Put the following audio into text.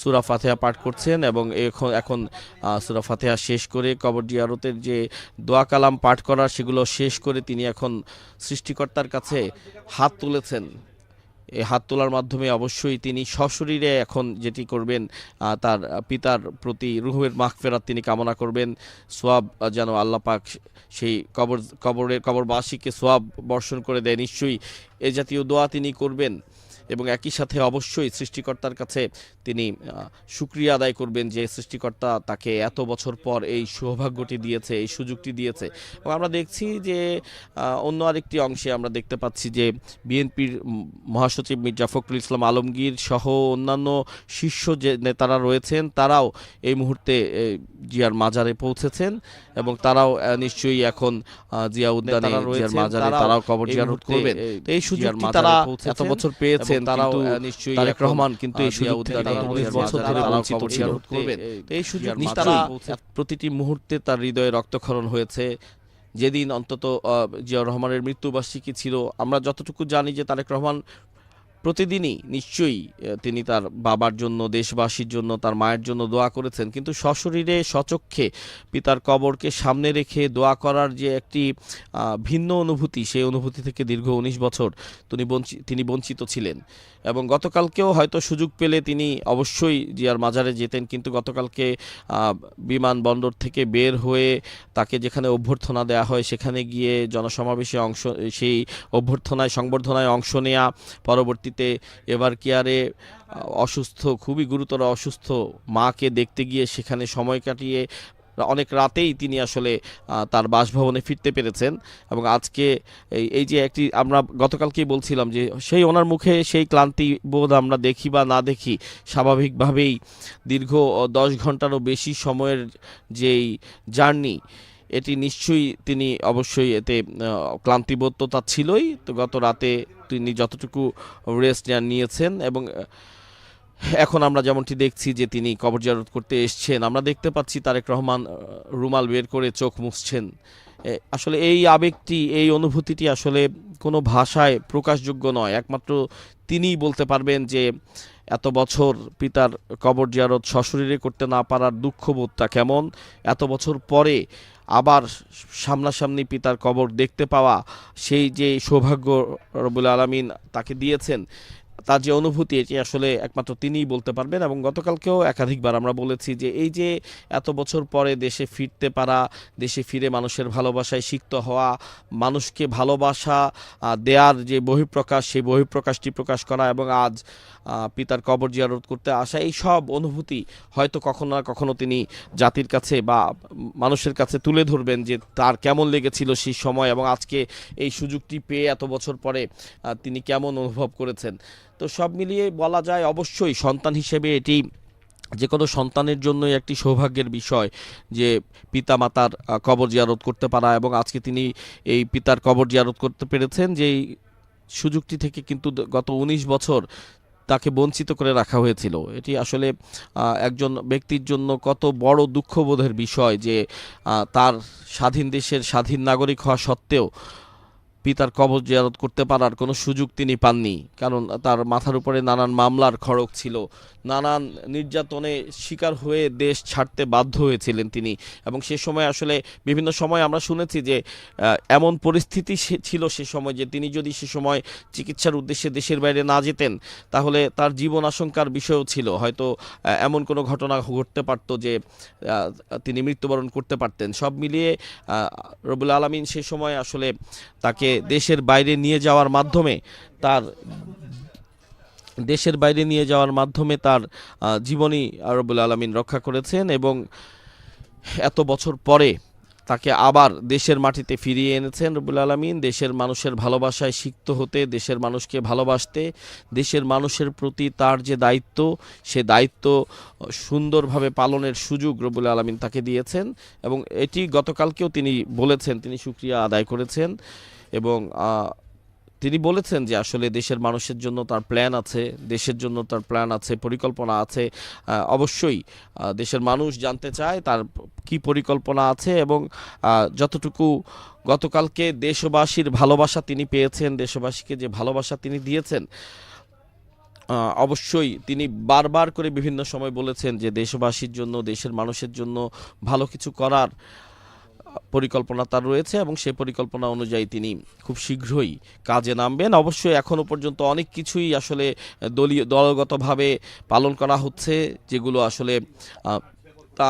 সুরা ফাতেহা পাঠ করছেন এবং এখন এখন সুরা ফাতেহা শেষ করে কবর জিয়ারতের যে দোয়া কালাম পাঠ করা, সেগুলো শেষ করে তিনি এখন সৃষ্টিকর্তার কাছে হাত তুলেছেন। এই হাত তোলার মাধ্যমে অবশ্যই তিনি সশরীরে এখন যেটি করবেন তার পিতার প্রতি রুহের মাগফেরাত তিনি কামনা করবেন। সোয়াব যেন আল্লাহ পাক সেই কবর কবরের কবরবাসীকে সোয়াব বর্ষণ করে দেয়। নিশ্চয়ই এ জাতীয় দোয়া তিনি করবেন। এবং একই সাথে অবশ্যই সৃষ্টিকর্তার কাছে তিনি সুক্রিয়া আদায় করবেন যে সৃষ্টিকর্তা তাকে এত বছর পর এই সৌভাগ্যটি দিয়েছে এই সুযোগটি দিয়েছে। এবং আমরা দেখছি যে অন্য আরেকটি অংশে আমরা দেখতে পাচ্ছি যে বিএনপির মহাসচিব মির্জা ফখরুল ইসলাম আলমগীর সহ অন্যান্য শীর্ষ যে নেতারা রয়েছেন তারাও এই মুহূর্তে জিয়ার মাজারে পৌঁছেছেন এবং তারাও নিশ্চয়ই এখন জিয়া উদ্যানে জিয়ার মাজারে তারাও কবর এই জিয়ারত করবেন। এই জিয়ার সুযোগটি তারা এত বছর পেয়েছেন এবং তারাও, নিশ্চয়ই তারেক রহমান কিন্তু এই সুযোগ থেকে বছর ধরে বঞ্চিত কবর ছিল করবেন। করবেন। তো এই সুযোগ তারা প্রতিটি মুহূর্তে তার হৃদয়ে রক্তক্ষরণ হয়েছে। যেদিন অন্তত আহ, জিয়াউর রহমানের মৃত্যুবার্ষিকী ছিল আমরা যতটুকু জানি যে তারেক রহমান প্রতিদিনই নিশ্চয়ই তিনি তার বাবার জন্য, দেশবাসীর জন্য, তার মায়ের জন্য দোয়া করেছেন। কিন্তু সশরীরে সচক্ষে পিতার কবরকে সামনে রেখে দোয়া করার যে একটি ভিন্ন অনুভূতি, সেই অনুভূতি থেকে দীর্ঘ উনিশ বছর তিনি বঞ্চি- তিনি বঞ্চিত ছিলেন। এবং গতকালকেও হয়তো সুযোগ পেলে তিনি অবশ্যই জিয়ার মাজারে যেতেন, কিন্তু গতকালকে বিমানবন্দর থেকে বের হয়ে তাকে যেখানে অভ্যর্থনা দেওয়া হয়, সেখানে গিয়ে জনসমাবেশে অংশ, সেই অভ্যর্থনায়, সংবর্ধনায় অংশ নেয়া পরবর্তীতে এবার কেয়ারে অসুস্থ, খুবই গুরুতর অসুস্থ মাকে দেখতে গিয়ে সেখানে সময় কাটিয়ে অনেক রাতেই তিনি আসলে তার বাসভবনে ফিরতে পেরেছেন এবং আজকে এই যে একটি আমরা গতকালকেই বলছিলাম যে সেই ওনার মুখে সেই ক্লান্তি বোধ আমরা দেখি বা না দেখি, স্বাভাবিকভাবেই দীর্ঘ দশ ঘন্টারও বেশি সময়ের যেই জার্নি এটি নিশ্চয়ই তিনি অবশ্যই এতে আহ, ক্লান্তিবোধ তো তার ছিলই। তো গত রাতে তিনি যতটুকু রেস্ট নিয়েছেন এবং এখন আমরা যেমনটি দেখছি যে তিনি কবর জিয়ারত করতে এসছেন আমরা দেখতে পাচ্ছি তারেক রহমান রুমাল বের করে চোখ মুছছেন। আসলে এই আবেগটি এই অনুভূতিটি আসলে কোনো ভাষায় প্রকাশযোগ্য নয়। একমাত্র তিনিই বলতে পারবেন যে এত বছর পিতার কবর জিয়ারত সশরীরে করতে না পারার দুঃখবোধটা কেমন? এত বছর পরে আবার সামনাসামনি পিতার কবর দেখতে পাওয়া সেই যে সৌভাগ্য রবুল আলমিন তাকে দিয়েছেন তার যে অনুভূতি, এটি আসলে একমাত্র তিনিই বলতে পারবেন এবং গতকালকেও একাধিকবার আমরা বলেছি যে এই যে এত বছর পরে দেশে ফিরতে পারা, দেশে ফিরে মানুষের ভালোবাসায় সিক্ত হওয়া, মানুষকে ভালোবাসা দেয়ার যে বহিঃপ্রকাশ, সেই বহিঃপ্রকাশটি প্রকাশ করা এবং আজ পিতার কবর জিয়ারত করতে আসা, এই সব অনুভূতি হয়তো কখনো না কখনো তিনি জাতির কাছে বা মানুষের কাছে তুলে ধরবেন যে তার কেমন লেগেছিল সেই সময় এবং আজকে এই সুযোগটি পেয়ে এত বছর পরে তিনি কেমন অনুভব করেছেন। তো সব মিলিয়ে বলা যায় অবশ্যই সন্তান হিসেবে এটি যে কোনো সন্তানের জন্যই একটি সৌভাগ্যের বিষয় যে পিতা মাতার কবর জিয়ারত করতে পারা এবং আজকে তিনি এই পিতার কবর জিয়ারত করতে পেরেছেন যে এই সুযোগটি থেকে কিন্তু গত ১৯ বছর তাকে বঞ্চিত করে রাখা হয়েছিল। এটি আসলে একজন ব্যক্তির জন্য কত বড় দুঃখবোধের বিষয় যে তার স্বাধীন দেশের স্বাধীন নাগরিক হওয়া সত্ত্বেও পিতার কবর জিয়ারত করতে পারার কোনো সুযোগ তিনি পাননি, কারণ তার মাথার উপরে নানান মামলার খড়ক ছিল। নানান নির্যাতনে শিকার হয়ে দেশ ছাড়তে বাধ্য হয়েছিলেন তিনি। এবং সে সময় আসলে বিভিন্ন সময় আমরা শুনেছি যে এমন পরিস্থিতি ছিল সে সময় যে তিনি যদি সে সময় চিকিৎসার উদ্দেশ্যে দেশের বাইরে না যেতেন, তাহলে তার জীবন আশঙ্কার বিষয়ও ছিল। হয়তো এমন কোনো ঘটনা ঘটতে পারতো যে তিনি মৃত্যুবরণ করতে পারতেন। সব মিলিয়ে রবুল আলমিন সে সময় আসলে তাকে দেশের বাইরে নিয়ে যাওয়ার মাধ্যমে তার দেশের বাইরে নিয়ে যাওয়ার মাধ্যমে তার জীবনী রবুল আলমিন রক্ষা করেছেন এবং এত বছর পরে তাকে আবার দেশের মাটিতে ফিরিয়ে এনেছেন রবুল আলমিন। দেশের মানুষের ভালোবাসায় সিক্ত হতে, দেশের মানুষকে ভালোবাসতে, দেশের মানুষের প্রতি তার যে দায়িত্ব, সে দায়িত্ব সুন্দরভাবে পালনের সুযোগ রবুল আলমিন তাকে দিয়েছেন এবং এটি গতকালকেও তিনি বলেছেন, তিনি সুক্রিয়া আদায় করেছেন। এবং তিনি বলেছেন যে আসলে দেশের মানুষের জন্য তার প্ল্যান আছে, দেশের জন্য তার প্ল্যান আছে, পরিকল্পনা আছে। অবশ্যই দেশের মানুষ জানতে চায় তার কি পরিকল্পনা আছে এবং যতটুকু গতকালকে দেশবাসীর ভালোবাসা তিনি পেয়েছেন, দেশবাসীকে যে ভালোবাসা তিনি দিয়েছেন অবশ্যই তিনি বারবার করে বিভিন্ন সময় বলেছেন যে দেশবাসীর জন্য, দেশের মানুষের জন্য ভালো কিছু করার পরিকল্পনা তার রয়েছে এবং সে পরিকল্পনা অনুযায়ী তিনি খুব শীঘ্রই কাজে নামবেন। অবশ্যই এখনও পর্যন্ত অনেক কিছুই আসলে দলীয়, দলগতভাবে পালন করা হচ্ছে, যেগুলো আসলে